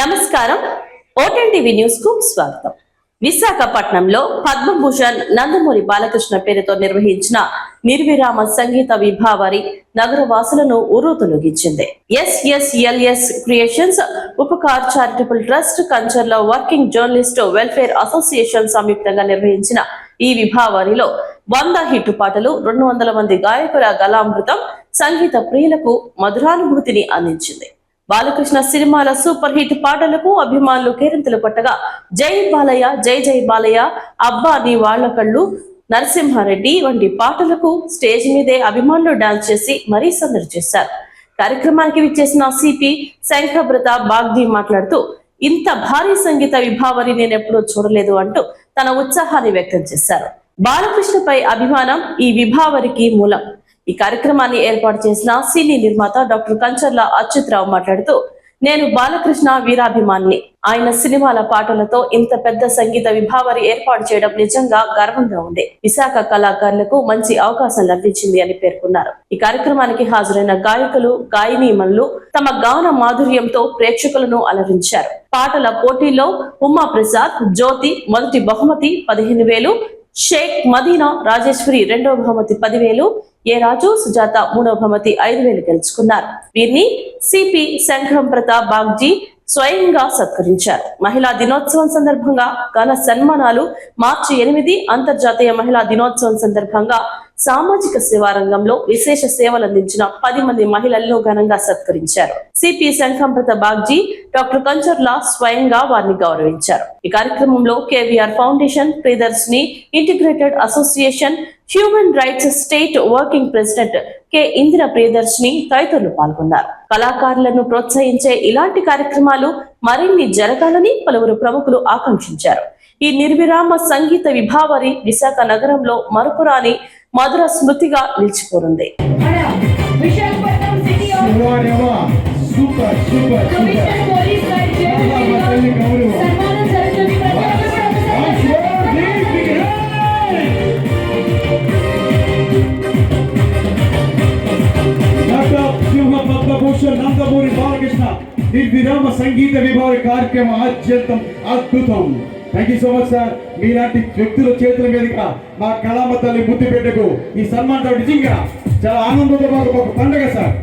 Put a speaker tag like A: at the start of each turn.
A: నమస్కారం. ఓటెన్ టీవీ న్యూస్కు స్వాగతం. విశాఖపట్నంలో పద్మభూషణ్ నందమూరి బాలకృష్ణ పేరుతో నిర్వహించిన నిర్విరామ సంగీత విభావారి నగర వాసులను ఉర్రూతలొగించింది. SSLS creations Upkar charitable trust Kancharla working journalist welfare association సంయుక్తంగా నిర్వహించిన ఈ విభావరిలో వంద హిట్ పాటలు రెండు వందల మంది గాయకుల గలామృతం సంగీత ప్రియులకు మధురానుభూతిని అందించింది. బాలకృష్ణ సినిమాల సూపర్ హిట్ పాటలకు అభిమానులు కేరింతలు కొట్టగా జై బాలయ్య జై జై బాలయ్య అబ్బా నీ వాళ్ళ కళ్ళు. నరసింహారెడ్డి వంటి పాటలకు స్టేజ్ మీదే అభిమానులు డాన్స్ చేసి మరీ సందడి చేశారు. కార్యక్రమానికి విచ్చేసిన సిపి శంఖభ్రత బాగ్ది మాట్లాడుతూ ఇంత భారీ సంగీత విభావని నేను ఎప్పుడూ చూడలేదు అంటూ తన ఉత్సాహాన్ని వ్యక్తం చేశారు. బాలకృష్ణపై అభిమానం ఈ విభావరికి మూలం. ఈ కార్యక్రమాన్ని ఏర్పాటు చేసిన సినీ నిర్మాత డాక్టర్ కంచర్ల అచ్యుత్రావు మాట్లాడుతూ నేను బాలకృష్ణ వీరాభిమాన్ని. ఆయన సినిమాల పాటలతో ఇంత పెద్ద సంగీత విభావరి ఏర్పాటు చేయడం నిజంగా గర్వంగా ఉంది. విశాఖ కళాకారులకు మంచి అవకాశం లభించింది అని పేర్కొన్నారు. ఈ కార్యక్రమానికి హాజరైన గాయకులు గాయనీమణులు తమ గాన మాధుర్యంతో ప్రేక్షకులను అలరించారు. పాటల పోటీలో ఉమా ప్రసాద్ జ్యోతి మొదటి బహుమతి పదిహేను వేలు షేక్ మదీనా రాజేశ్వరి రెండవ బహుమతి పదివేలు ఏ రాజు సుజాత మూడవ బహుమతి ఐదు వేలు గెలుచుకున్నారు. వీరిని సిపి శంఖం ప్రతాప్ బాగ్జీ స్వయంగా సత్కరించారు. మహిళా దినోత్సవం సందర్భంగా ఘన సన్మానాలు మార్చి ఎనిమిది అంతర్జాతీయ మహిళా దినోత్సవం సందర్భంగా సామాజిక సేవా రంగంలో విశేష సేవలు అందించిన పది మంది మహిళల్లో ఘనంగా సత్కరించారు. సిపి శంఖంప్రత బాగ్జీ డాక్టర్ కంచర్లా స్వయంగా వారిని గౌరవించారు. ఈ కార్యక్రమంలో KVR foundation Priyadarshini integrated association human rights state working president K. Indira Priyadarshini తదితరులు పాల్గొన్నారు. కళాకారులను ప్రోత్సహించే ఇలాంటి కార్యక్రమాలు మరిన్ని జరగాలని పలువురు ప్రముఖులు ఆకాంక్షించారు. ఈ నిర్విరామ సంగీత విభావరి విశాఖ నగరంలో మరపురాని మధుర స్మృతిగా నిలిచిపోనుంది.
B: నందమూరి బాలకృష్ణ నిర్విరామ సంగీత విభాగ కార్యక్రమం ఆద్యంతం అద్భుతం. Thank you so much sir మీలాంటి వ్యక్తుల చేతుల మీదుగా మా కళామ తల్లి బుద్ధి బిడ్డకు ఈ సన్మానం నిజంగా చాలా ఆనందంతో ఒక పండుగ సార్